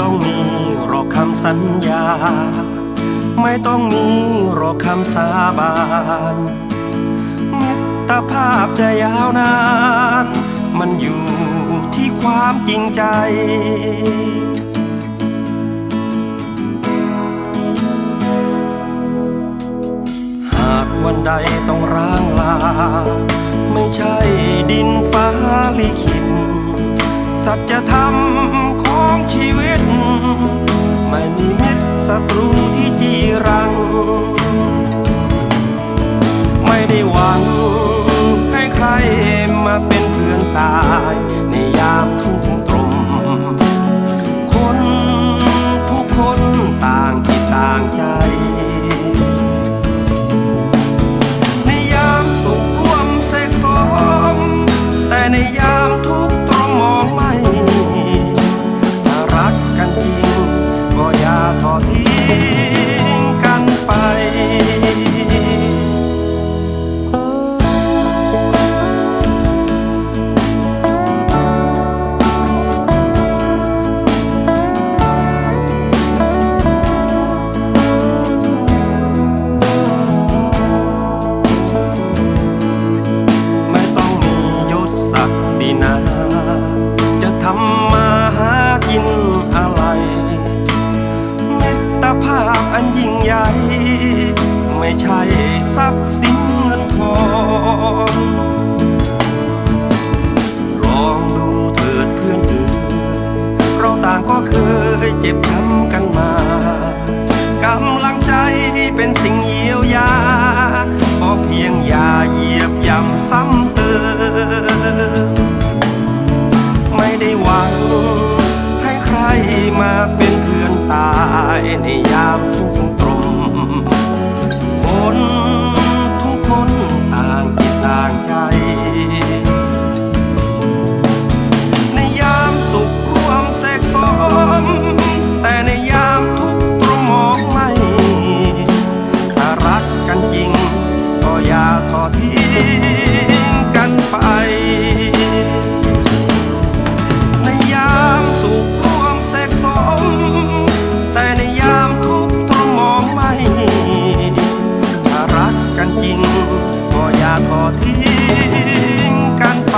ต้องมีรอคำสัญญา ไม่ต้องมีรอคำสาบาน มิตรภาพจะยาวนาน มันอยู่ที่ความจริงใจหากวันใดต้องร้างลา ไม่ใช่ดินฟ้าลิขิตสัจธรรมของชีวิต ไม่มีมิตรศัตรูที่จีรัง ไม่ได้หวังให้ใครมาเป็นเพื่อนตาย ในยามทุกข์ตรม คนทุกคนต่างที่ต่างใจ ก็อย่าท อันยิ่งใหญ่ไม่ใช่ทรัพย์สินเงินทองลองดูเถิดเพื่อนเอ่ยเราต่างก็เคยเจ็บช้ำกันมากำลังใจเป็นสิ่งเยียวยาขอเพียงอย่าเหยียบย่ำซ้ำเติมไม่ได้หวังให้ใครมาเป็นเพื่อนตายในยามทุ กันไป ในยามสุขรวมแสกสม แต่ในยามทุกข์ต้องมองไม่ถ้ารักกันจริง ก็อย่าทอทิ้งกันไป